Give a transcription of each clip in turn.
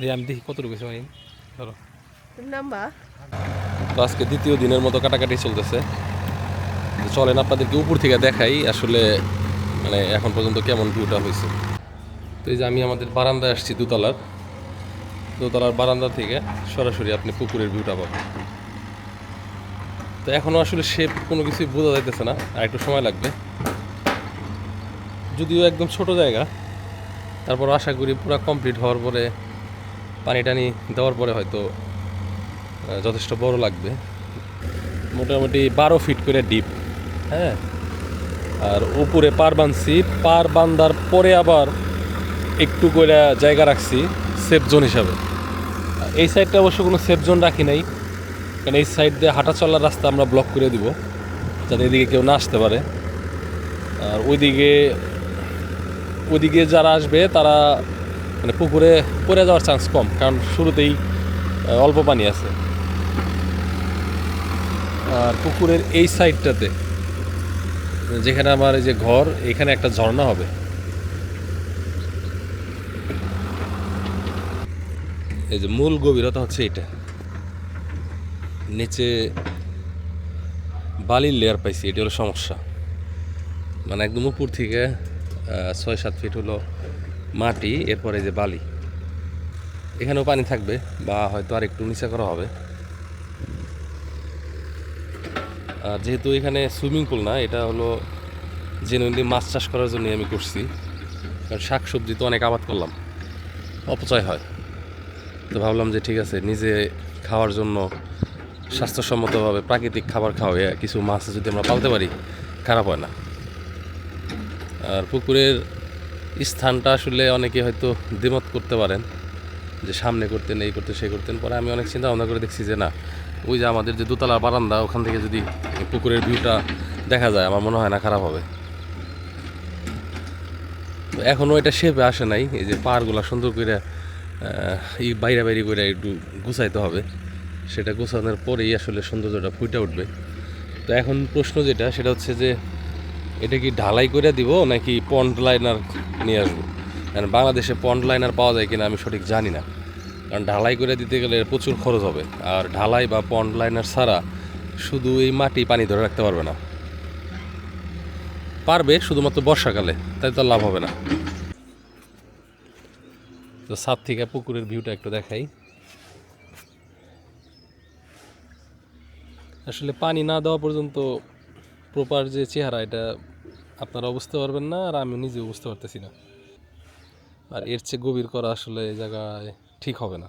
দিয়ে আমি দেখি কতটুকু হয়েছে মাইন ধরো। তো আজকে দ্বিতীয় দিনের মতো কাটাকাটি চলতেছে। চলেন আপনাদেরকে উপর থেকে দেখাই আসলে মানে এখন পর্যন্ত কেমন ভিউটা হয়েছে। তো এই যে আমি আমাদের বারান্দায় আসছি দোতলার। দোতলার বারান্দা থেকে সরাসরি আপনি পুকুরের ভিউটা পাবেন। তো এখনও আসলে শেপ কোনো কিছুই বোঝা যাইতেছে না আর একটু সময় লাগবে। যদিও একদম ছোট জায়গা তারপর আশা করি পুরো কমপ্লিট হওয়ার পরে পানি টানি দেওয়ার পরে হয়তো যথেষ্ট বড় লাগবে। মোটামুটি বারো ফিট করে ডিপ হ্যাঁ? আর উপরে পার বানছি, পার বান্দার পরে আবার একটু করে জায়গা রাখছি সেফ জোন হিসাবে। এই সাইডটা অবশ্য কোনো সেফ জোন রাখি নাই, কারণ এই সাইড দিয়ে হাঁটা চলার রাস্তা আমরা ব্লক করে দিব, যাতে এদিকে কেউ না আসতে পারে। আর ওইদিকে ওইদিকে যারা আসবে, তারা মানে পুকুরে পড়ে যাওয়ার চান্স কম, কারণ শুরুতেই অল্প পানি আছে। আর পুকুরের এই সাইডটাতে যেখানে আমার এই যে ঘর, এখানে একটা ঝর্ণা হবে। এই যে মূল গভীরতা হচ্ছে এটা। নিচে বালির লেয়ার পাইছি, এটি হলো সমস্যা। মানে একদম উপর থেকে ছয় সাত ফিট হলো মাটি, এরপরে যে বালি। এখানেও পানি থাকবে বা হয়তো আর একটু নিচে করা হবে। আর যেহেতু এখানে সুইমিং পুল না, এটা হলো জেনুইনলি মাছ চাষ করার জন্য আমি করছি। কারণ শাক সবজি তো অনেক আবাদ করলাম। অপচয় হয়। তো ভাবলাম যে ঠিক আছে, নিজে খাওয়ার জন্য স্বাস্থ্যসম্মতভাবে প্রাকৃতিক খাবার খাওয়া কিছু মাছ যদি আমরা পালতে পারি, খারাপ হয় না। আর পুকুরের স্থানটা আসলে অনেকে হয়তো দ্বিমত করতে পারেন, যে সামনে করতেন, এই করতে সেই করতেন। পরে আমি অনেক চিন্তা ভাবনা করে দেখছি যে না, ওই যে আমাদের যে দোতলা বারান্দা, ওখান থেকে যদি পুকুরের ভিউটা দেখা যায়, আমার মনে হয় না খারাপ হবে। এখনও এটা শেপে আসে নাই, এই যে পারগুলা সুন্দর করে এই বাইরে বাইরে করে একটু গুছাইতে হবে। সেটা গুছানোর পরেই আসলে সৌন্দর্যটা ফুটে উঠবে। তো এখন প্রশ্ন যেটা, সেটা হচ্ছে যে এটা কি ঢালাই করে দিব নাকি পন্ড লাইনার নিয়ে আসব? কারণ বাংলাদেশে পন্ড লাইনার পাওয়া যায় কিনা আমি সঠিক জানি না। কারণ ঢালাই করে দিতে গেলে প্রচুর খরচ হবে। আর ঢালাই বা পন্ড লাইনার ছাড়া শুধু এই মাটি পানি ধরে রাখতে পারবে না। পারবে শুধুমাত্র বর্ষাকালে, তাই তো লাভ হবে না। তো সাত থেকে পুকুরের ভিউটা একটু দেখাই। আসলে পানি না দেওয়া পর্যন্ত প্রপার যে চেহারা, এটা আপনারা বুঝতে পারবেন না আর আমি নিজেও বুঝতে পারতেছি না। আর এর চেয়ে গভীর করা আসলে এই জায়গায় ঠিক হবে না।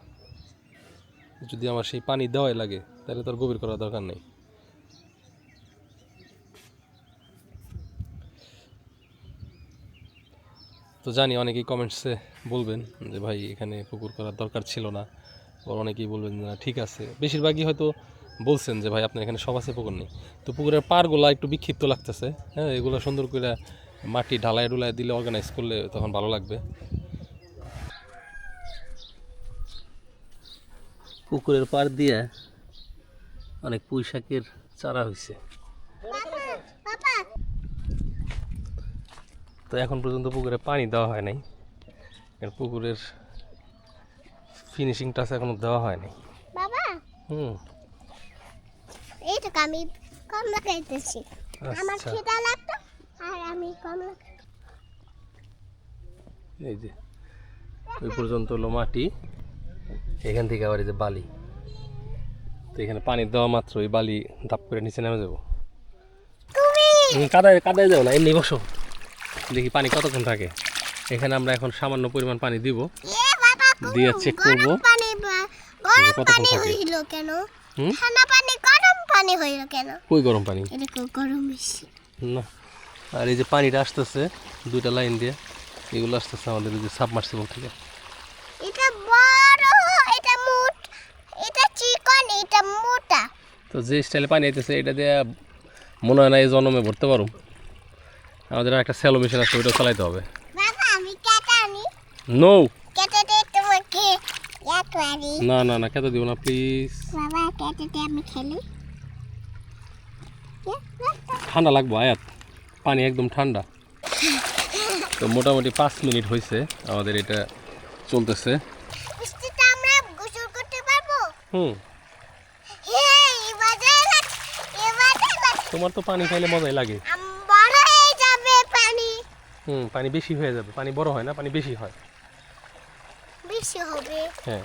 যদি আমার সেই পানি দেওয়াই লাগে, তাহলে তো আর গভীর করার দরকার নেই। তো জানি অনেকেই কমেন্টসে বলবেন যে, ভাই, এখানে পুকুর করার দরকার ছিল না। আবার অনেকেই বলবেন না, ঠিক আছে। বেশিরভাগই হয়তো বলছেন যে ভাই আপনার এখানে সব আছে পুকুর নেই। তো পুকুরের পারগুলো একটু বিক্ষিপ্ত লাগতেছে। হ্যাঁ এগুলো সুন্দর করে মাটি ঢালাই ডুলাই দিলে অর্গানাইজ করলে তখন ভালো লাগবে। পুকুরের পার দিয়ে অনেক পুঁই শাকের চারা হয়েছে তো এখন পর্যন্ত পুকুরে পানি দেওয়া হয় নাই। পুকুরের ফিনিশিং টাচ এখনও দেওয়া হয় নাই। বাবা! হুম। এইটুকু আমি কমলা খাইতেছি। আমার আচ্ছা। খিদা লাগতো আর আমি কমলা এই যে ওই পর্যন্ত হলো মাটি। এখান থেকে আবার এই যে বালি। তো এখানে পানি দেওয়া মাত্র ওই বালি ধাপ করে নিচে নেমে যাব। কাদায় কাদায় যাব না এমনি বসো। দেখি পানি কতক্ষণ থাকে। এখানে আমরা এখন সামান্য পরিমাণ পানি দিব। দিয়ে চেক করব। কতক্ষণ থাকে? কেন? ঠান্ডা পানি পানি হইল কেন? কই গরম পানি? এটা গরম বেশি। না। আর এই যে পানিটা আসতেছে দুইটা লাইন দিয়ে এগুলো আসতেছে আমাদের যে সাবমার্সিবল থেকে। এটা বড় এটা মোট এটা চিকন এটা মোটা। তো যে স্টাইলে পানি আইতেছে এটা দিয়ে মনে হয় না এই জন্মে ভরতে পারো আমাদের একটা স্যালো মেশিন আছে ওইটা চালাইতে হবে। বাবা আমি কেটে আনি। নো কেটে না না না খেতে দিব না প্লিজ বাবা কেটে আমি খেলি। ঠান্ডা লাগবো আয়াত। পানি একদম ঠান্ডা। তো মোটামুটি পাঁচ মিনিট হয়েছে আমাদের এটা চলতেছে। হুম। তোমার তো পানি খাইলে মজাই লাগে। হুম পানি বেশি হয়ে যাবে। পানি বড় হয় না পানি বেশি হয়। বেশি হবে। হ্যাঁ।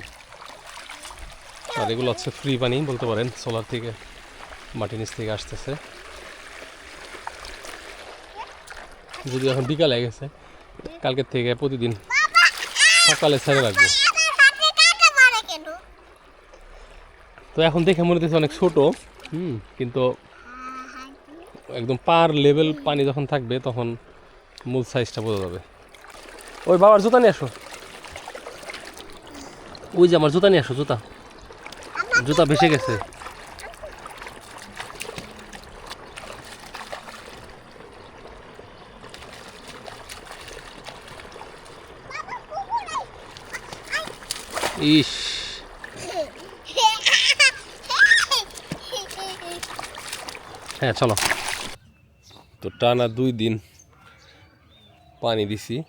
আর এগুলো হচ্ছে ফ্রি পানি বলতে পারেন সোলার থেকে। মাটির নিচ থেকে আসতেছে। যদি এখন বিকাল হয়ে গেছে, কালকের থেকে প্রতিদিন সকালে ছেড়ে রাখব। তো এখন দেখে মনে হচ্ছে অনেক ছোট, হুম, কিন্তু একদম পার লেভেল পানি যখন থাকবে তখন মূল সাইজটা বোঝা যাবে। ওই বাবার জুতা নিয়ে আসো। ওই যে আমার জুতা নিয়ে আসো, জুতা। জুতা ভেসে গেছে। ইস। হ্যাঁ চলো। তো টানা দুই দিন পানি দিছি।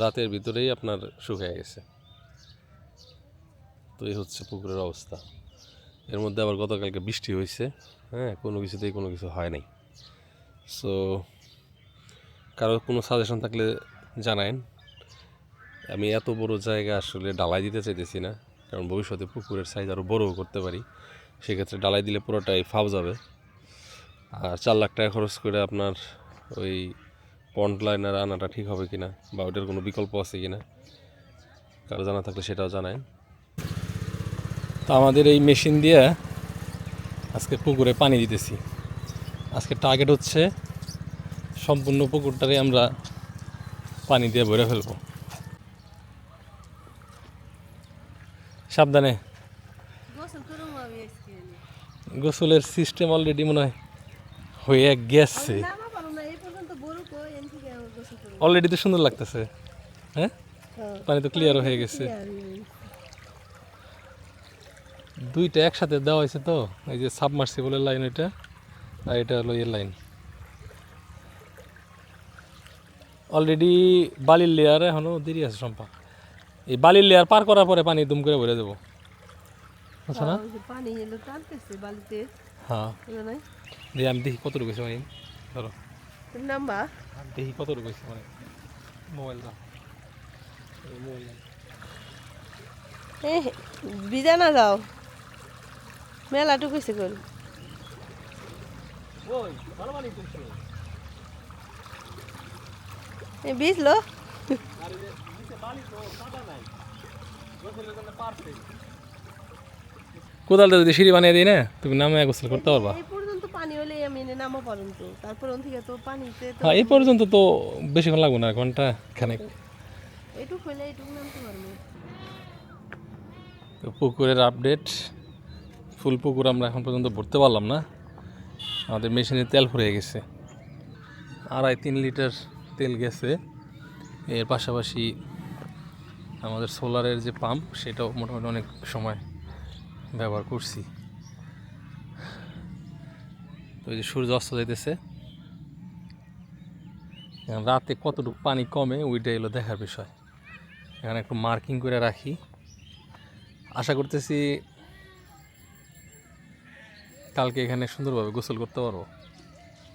রাতের ভিতরেই আপনার শুকিয়ে গেছে। তো এই হচ্ছে পুকুরের অবস্থা। এর মধ্যে আবার গতকালকে বৃষ্টি হয়েছে। হ্যাঁ কোনো কিছুতেই কোনো কিছু হয় নাই। সো কারও কোনো সাজেশন থাকলে জানায়েন। আমি এত বড় জায়গা আসলে ডালাই দিতে চাইতেছি না, কারণ ভবিষ্যতে পুকুরের সাইজ আরও বড়ও করতে পারি। সেক্ষেত্রে ডালাই দিলে পুরোটাই ফাও যাবে। আর চার লাখ টাকা খরচ করে আপনার ওই পন্ড লাইনার আনাটা ঠিক হবে কিনা বা ওটার কোনো বিকল্প আছে কিনা, কারও জানা থাকলে সেটাও জানায়। তো আমাদের এই মেশিন দিয়ে আজকে পুকুরে পানি দিতেছি। আজকে টার্গেট হচ্ছে সম্পূর্ণ পুকুরটারে আমরা পানি দিয়ে ভরে ফেলব। সাবধানে। গোসলের সিস্টেম অলরেডি মনে হয় হয়ে গেছে। অলরেডি তো সুন্দর লাগতেছে। হ্যাঁ? পানি তো ক্লিয়ার হয়ে গেছে। দুইটা একসাথে দেওয়া হয়েছে তো এই যে সাবমার্সিবলের লাইন এটা আর এটা হলো এর লাইন অলরেডি বালির লেয়ার এখনও দেরি আছে সম্পা এই বালির লেয়ার পার করার পরে পানি দুম করে ভরে দেবো। আচ্ছা না? পানি এলো টানতেছে বালিতে। হ্যাঁ। দিয়ে আমি দেখি কত রুপেছে মানে। ধরো। তুমি নাম্বা দেখি কত রুপেছে মানে। মোবাইল দাও এই মোবাইল দাও। না যাও। মেলা টুকুছে কর ওই কোদালটা যদি সিঁড়ি বানিয়ে দিই না তুমি নামে গোসল করতে পারবা। এই পর্যন্ত পানি হলে আমি নামা তারপর ওন থেকে তো পানিতে হ্যাঁ এই পর্যন্ত তো বেশিক্ষণ লাগবে না ঘণ্টা খানেক। এটুক হইলে এটুক নামতে পারব। তো পুকুরের আপডেট। ফুল পুকুর আমরা এখন পর্যন্ত ভরতে পারলাম না। আমাদের মেশিনে তেল ফুরিয়ে গেছে। আড়াই তিন লিটার তেল গেছে। এর পাশাপাশি আমাদের সোলারের যে পাম্প, সেটাও মোটামুটি অনেক সময় ব্যবহার করছি। তো এই যে সূর্য অস্ত যাইতেছে। রাতে কতটুকু পানি কমে, ওইটা এলো দেখার বিষয়। এখানে একটু মার্কিং করে রাখি। আশা করতেছি কালকে এখানে সুন্দরভাবে গোসল করতে পারব।